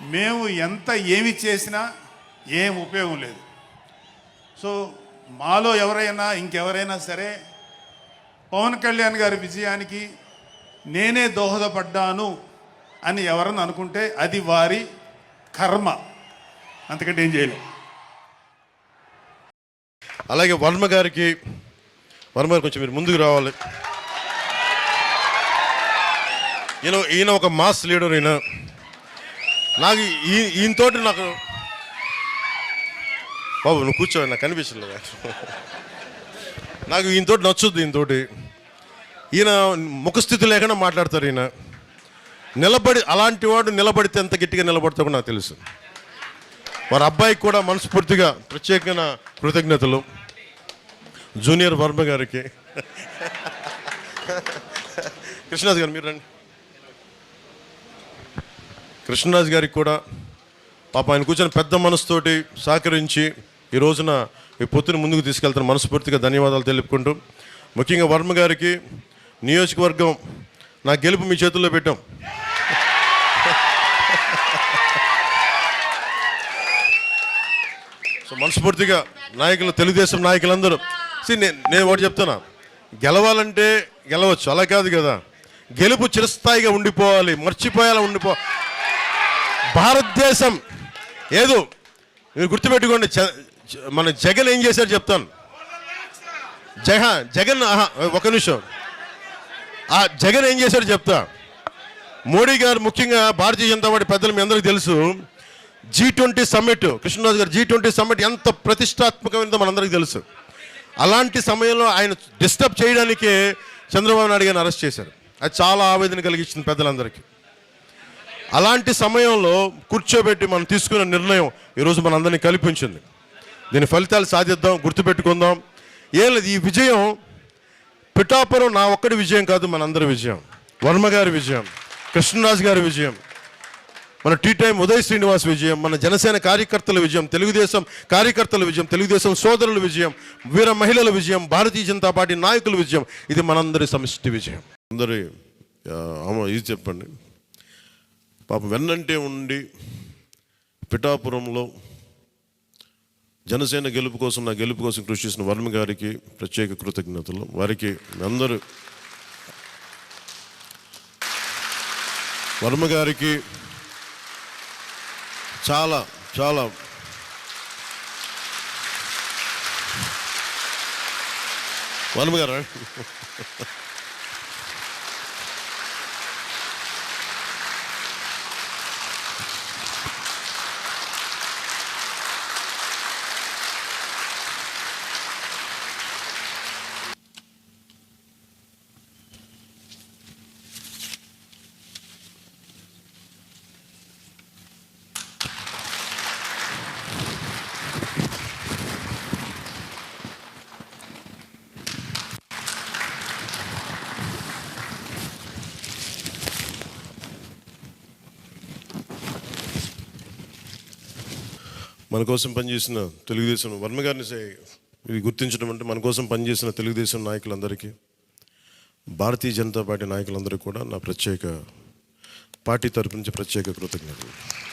మేము ఎంత ఏమి చేసినా ఏం ఉపయోగం లేదు. సో మాలో ఎవరైనా ఇంకెవరైనా సరే పవన్ కళ్యాణ్ గారి విజయానికి నేనే దోహదపడ్డాను అని ఎవరన్నా అనుకుంటే అది వారి కర్మ. అంతకంటే ఏం చేయలేదు అలాగే వర్మ గారికి వర్మ గారు కొంచెం మీరు ముందుకు రావాలి. ఈయన ఈయన ఒక మాస్ లీడర్ ఈయన. నాకు ఈ ఈయనతోటి నాకు బాబు నువ్వు కూర్చో నాకు కనిపించలేదు నాకు ఈయనతోటి నచ్చుద్ది ఈయనతోటి ఈయన ముఖస్థితి లేకుండా మాట్లాడతారు ఈయన. నిలబడి అలాంటి వాడు నిలబడితే ఎంత గట్టిగా నిలబడతాడో నాకు తెలుసు. వారి అబ్బాయికి కూడా మనస్ఫూర్తిగా ప్రత్యేకమైన కృతజ్ఞతలు. జూనియర్ వర్మ గారికి. కృష్ణరాజు గారు మీరు రండి. కృష్ణరాజు గారికి కూడా పాప ఆయన కూర్చొని పెద్ద మనసుతోటి సహకరించి ఈ రోజున ఈ పొత్తుని ముందుకు తీసుకెళ్తున్న మనస్ఫూర్తిగా ధన్యవాదాలు తెలుపుకుంటూ ముఖ్యంగా వర్మ గారికి నియోజకవర్గం నా గెలుపు మీ చేతుల్లో పెట్టాం. సో మనస్ఫూర్తిగా నాయకులు తెలుగుదేశం నాయకులందరూ సీ నేను నేను ఒకటి చెప్తున్నా గెలవాలంటే గెలవచ్చు అలా కాదు కదా. గెలుపు చిరస్థాయిగా ఉండిపోవాలి మర్చిపోయేలా ఉండిపో భారతదేశం ఏదో మీరు గుర్తుపెట్టుకోండి మన జగన్ ఏం చేశారు చెప్తాను. జగ జగన్ ఒక నిమిషం. ఆ జగన్ ఏం చేశాడు చెప్తా. మోడీ గారు ముఖ్యంగా భారతీయ జనతా పార్టీ పెద్దలు మీ అందరికీ తెలుసు. జీ ట్వంటీ సమ్మిట్ కృష్ణరాజు గారు జీ ట్వంటీ సమ్మిట్ ఎంత ప్రతిష్టాత్మకమైనదో మనందరికీ తెలుసు. అలాంటి సమయంలో ఆయన డిస్టర్బ్ చేయడానికే చంద్రబాబు నాయుడు గారిని అరెస్ట్ చేశారు. అది చాలా ఆవేదన కలిగించింది పెద్దలందరికీ. అలాంటి సమయంలో కూర్చోబెట్టి మనం తీసుకున్న నిర్ణయం ఈరోజు మనందరినీ కల్పించింది. దీని ఫలితాలు సాధిద్దాం గుర్తుపెట్టుకుందాం. ఏం లేదు ఈ విజయం పిఠాపురం నా ఒక్కడి విజయం కాదు మనందరి విజయం. వర్మ గారి విజయం కృష్ణరాజు గారి విజయం మన టీ టైం ఉదయ్ శ్రీనివాస్ విజయం మన జనసేన కార్యకర్తల విజయం తెలుగుదేశం కార్యకర్తల విజయం తెలుగుదేశం సోదరుల విజయం వీర మహిళల విజయం భారతీయ జనతా పార్టీ నాయకుల విజయం ఇది మనందరి సమిష్టి విజయం. అందరి ఇది చెప్పండి. పాపం వెన్నంటే ఉండి పిఠాపురంలో జనసేన గెలుపు కోసం నా గెలుపు కోసం కృషి చేసిన వర్మ గారికి ప్రత్యేక కృతజ్ఞతలు. వారికి అందరూ వర్మ గారికి చాలా చాలా వర్మ గారు? మన కోసం పనిచేసిన తెలుగుదేశం వర్మ గారిని గుర్తించడం అంటే మన కోసం పనిచేసిన తెలుగుదేశం నాయకులందరికీ భారతీయ జనతా పార్టీ నాయకులందరికీ కూడా నా ప్రత్యేక పార్టీ తరపు నుంచి ప్రత్యేక కృతజ్ఞతలు.